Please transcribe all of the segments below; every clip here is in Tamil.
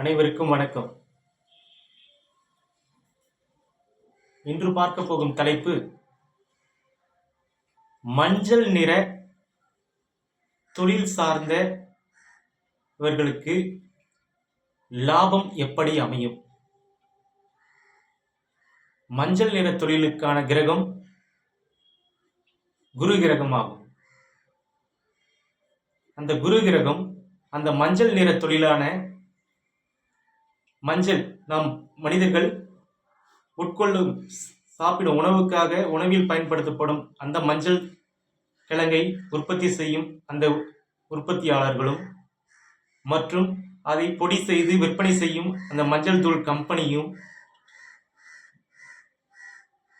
அனைவருக்கும் வணக்கம். இன்று பார்க்க போகும் தலைப்பு மஞ்சள் நிற தொழில் சார்ந்த இவர்களுக்கு லாபம் எப்படி அமையும்? மஞ்சள் நிற தொழிலுக்கான கிரகம் குரு கிரகம் ஆகும். அந்த குரு கிரகம் அந்த மஞ்சள் நிற தொழிலான மஞ்சள் நாம் மனிதர்கள் உட்கொள்ளும் சாப்பிடும் உணவுக்காக உணவில் பயன்படுத்தப்படும் அந்த மஞ்சள் கிழங்கை உற்பத்தி செய்யும் அந்த உற்பத்தியாளர்களும் மற்றும் அதை பொடி செய்து விற்பனை செய்யும் அந்த மஞ்சள் தூள் கம்பெனியும்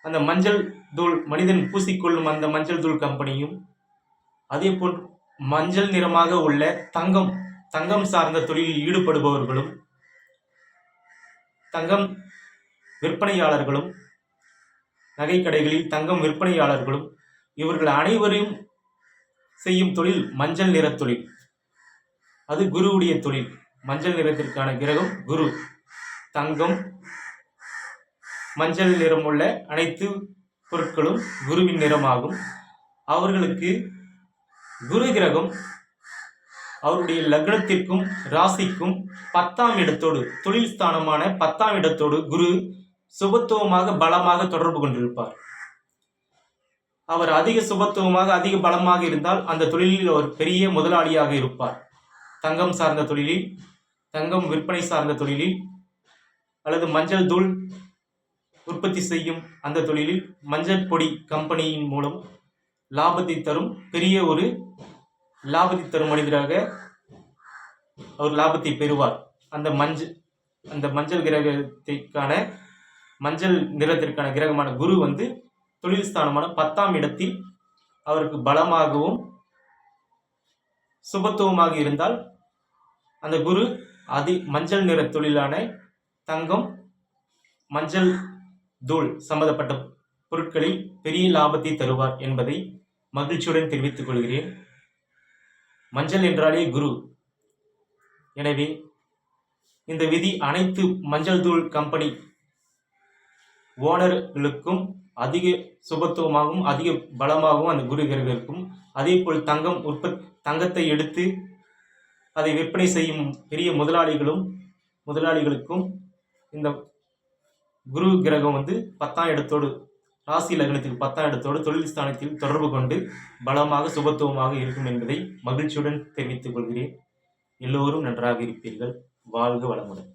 அந்த மஞ்சள் தூள் மனிதன் பூசிக்கொள்ளும் அந்த மஞ்சள் தூள் கம்பெனியும் அதே போல் மஞ்சள் நிறமாக உள்ள தங்கம் தங்கம் சார்ந்த தொழிலில் ஈடுபடுபவர்களும் தங்கம் விற்பனையாளர்களும் நகைக்கடைகளில் தங்கம் விற்பனையாளர்களும் இவர்கள் அனைவரையும் செய்யும் தொழில் மஞ்சள் நிற தொழில். அது குருவுடைய தொழில். மஞ்சள் நிறத்திற்கான கிரகம் குரு. தங்கம் மஞ்சள் நிறம் உள்ள அனைத்து பொருட்களும் குருவின் நிறமாகும். அவர்களுக்கு குரு கிரகம் அவருடைய லக்னத்திற்கும் ராசிக்கும் பத்தாம் இடத்தோடு தொழில் ஸ்தானமான பத்தாம் இடத்தோடு குரு சுபத்துவமாக பலமாக தொடர்பு கொண்டிருப்பார். அவர் அதிக சுபத்துவமாக அதிக பலமாக இருந்தால் அந்த தொழிலில் அவர் பெரிய முதலாளியாக இருப்பார். தங்கம் சார்ந்த தொழிலில் தங்கம் விற்பனை சார்ந்த தொழிலில் அல்லது மஞ்சள் தூள் உற்பத்தி செய்யும் அந்த தொழிலில் மஞ்சள் பொடி கம்பெனியின் மூலம் லாபத்தை தரும் பெரிய ஒரு லாபத்தை தரும் மனிதராக அவர் லாபத்தை பெறுவார். அந்த மஞ்சள் அந்த மஞ்சள் கிரகத்திற்கான மஞ்சள் நிறத்திற்கான கிரகமான குரு வந்து தொழில் ஸ்தானமான பத்தாம் இடத்தில் அவருக்கு பலமாகவும் சுபத்துவமாக இருந்தால் அந்த குரு அதி மஞ்சள் நிற தொழிலான தங்கம் மஞ்சள் தூள் சம்பந்தப்பட்ட பொருட்களில் பெரிய லாபத்தை தருவார் என்பதை மகிழ்ச்சியுடன் தெரிவித்துக் கொள்கிறேன். மஞ்சள் என்றாலே குரு. எனவே இந்த விதி அனைத்து மஞ்சள் தூள் கம்பெனி ஓனர்களுக்கும் அதிக சுபத்துவமாகவும் அதிக பலமாகவும் அந்த குரு கிரகம் இருக்கும் அதே போல் தங்கம் உற்பத் தங்கத்தை எடுத்து அதை விற்பனை செய்யும் பெரிய முதலாளிகளும் முதலாளிகளுக்கும் இந்த குரு கிரகம் வந்து பத்தாம் இடத்தோடு ராசி லக்னத்துக்கு பத்தாம் இடத்தோடு தொழில் ஸ்தானத்தில் தொடர்பு கொண்டு பலமாக சுபத்துவமாக இருக்கும் என்பதை மகிழ்ச்சியுடன் தெரிவித்துக் கொள்கிறேன். எல்லோரும் நன்றாக இருப்பீர்கள். வாழ்க வளமுடன்.